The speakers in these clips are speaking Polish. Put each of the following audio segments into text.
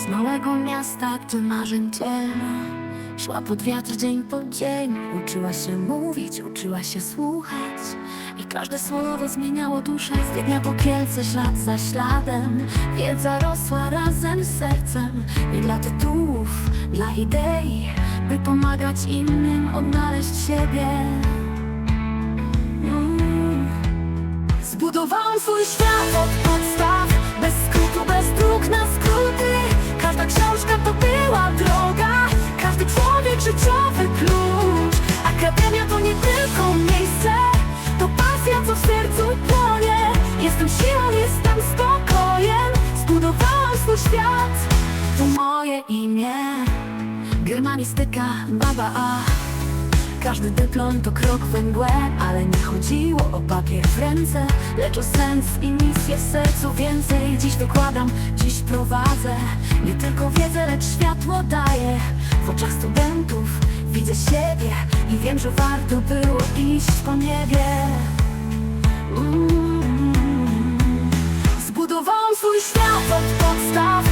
Z małego miasta, gdzie marzeń cień Szła pod wiatr dzień po dzień Uczyła się mówić, uczyła się słuchać. I każde słowo zmieniało duszę Z Wiednia po Kielce, ślad za śladem. Wiedza rosła razem z sercem Nie dla tytułów, dla idei By pomagać innym odnaleźć siebie. Mm. Zbudowałam swój świat od podstaw świat. To moje imię. Germanistyka, baba A. Każdy dyplom to krok we mgłę, ale nie chodziło o papier w ręce Lecz o sens i misję w sercu więcej. Dziś wykładam, dziś prowadzę. Nie tylko wiedzę, lecz światło daję W oczach studentów widzę siebie I wiem, że warto było iść po niebie. Mm. Zbudowałam swój świat od podstaw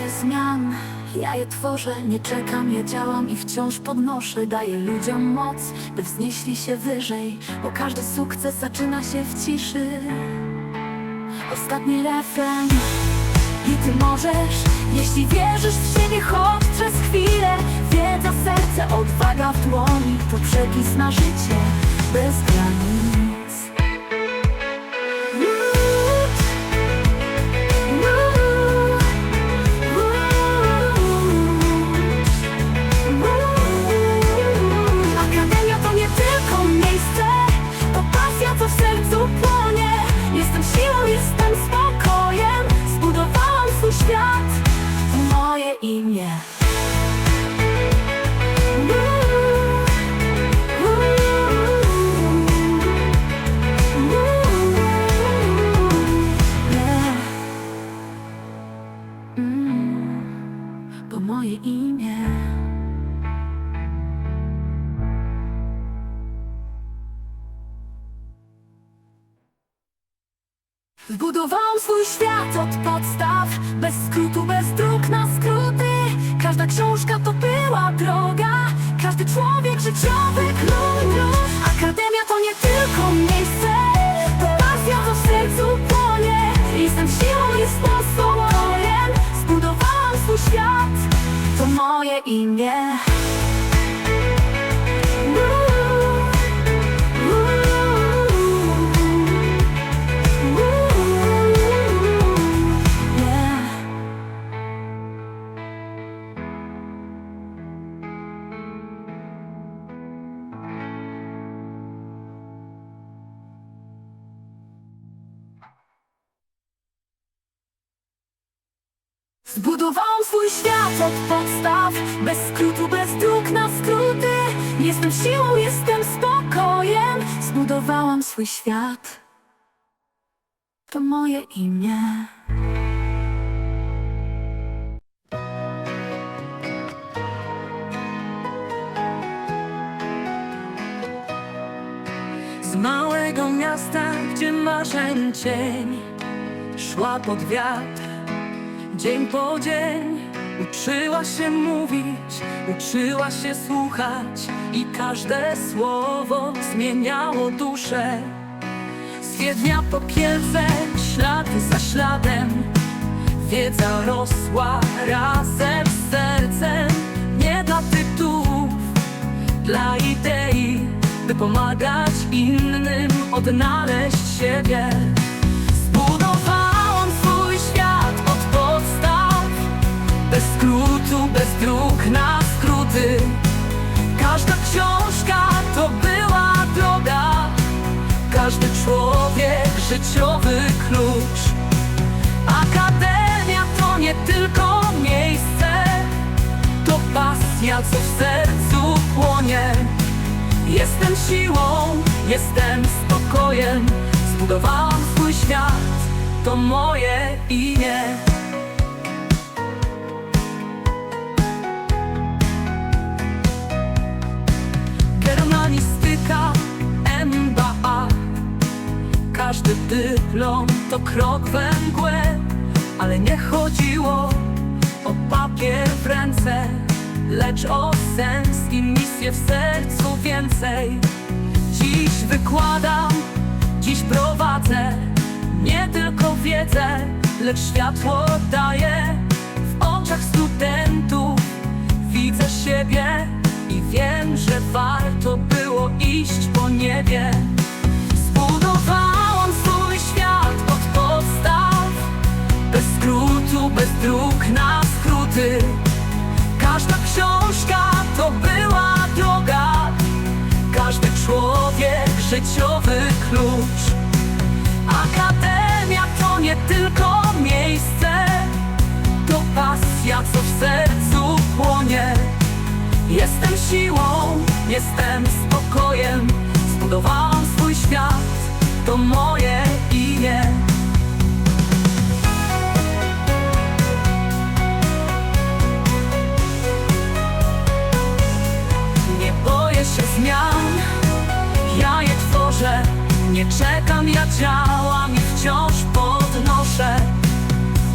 się zmian, ja je tworzę, nie czekam, ja działam i wciąż podnoszę Daję ludziom moc, by wznieśli się wyżej Bo każdy sukces zaczyna się w ciszy. Ostatni refren. I ty możesz, jeśli wierzysz w siebie, choć przez chwilę. Wiedza, serce, odwaga w dłoni To przepis na życie. Bez granic imię Yeah. Mm, moje imię Zbudowałam swój świat od podstaw Bez skrótu, bez dróg na książka to była droga. Każdy człowiek życiowy klucz Akademia to nie tylko miejsce. To pasja, co w sercu płonie. Jestem siłą, jestem spokojem Zbudowałam swój świat. To moje imię Zbudowałam swój świat od podstaw Bez skrótu, bez dróg na skróty. Jestem siłą, jestem spokojem. Zbudowałam swój świat. To moje imię. Z małego miasta, gdzie marzeń cień Szła pod wiatr dzień po dzień Uczyła się mówić, uczyła się słuchać I każde słowo zmieniało duszę. Z Wiednia po Kielce, ślad za śladem Wiedza rosła razem z sercem. Nie dla tytułów, dla idei By pomagać innym odnaleźć siebie na skróty. Każda książka to była droga. Każdy człowiek życiowy klucz. Akademia to nie tylko miejsce. Co w sercu płonie. Jestem siłą, jestem spokojem. Zbudowałam swój świat, to moje imię dyplom to krok we mgłę Ale nie chodziło o papier w ręce Lecz o sens i misję w sercu więcej. Dziś wykładam, dziś prowadzę Nie tylko wiedzę, lecz światło daję Każda książka to była droga. Każdy człowiek życiowy klucz. Akademia to nie tylko miejsce. To pasja, co w sercu płonie. Jestem siłą, jestem spokojem. Zbudowałam swój świat, to moje imię Nie czekam, ja działam i wciąż podnoszę.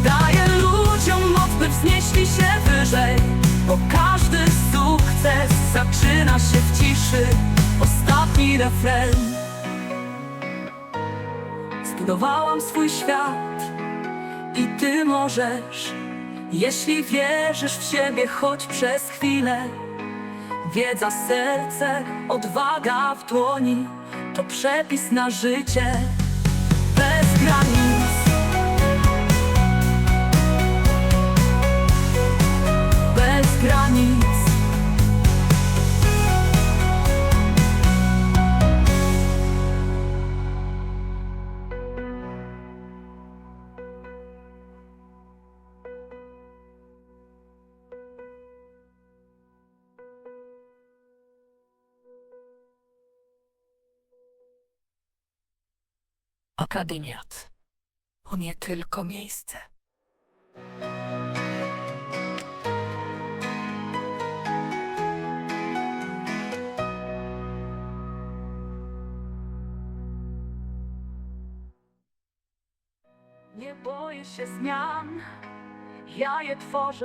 Daję ludziom moc, by wznieśli się wyżej. Bo każdy sukces zaczyna się w ciszy. Ostatni refren. Zbudowałam swój świat i ty możesz. Jeśli wierzysz w siebie choć przez chwilę. Wiedza, serce, odwaga w dłoni To przepis na życie. Bez granic. Bez granic Akademiat to nie tylko miejsce. Nie boję się zmian, ja je tworzę.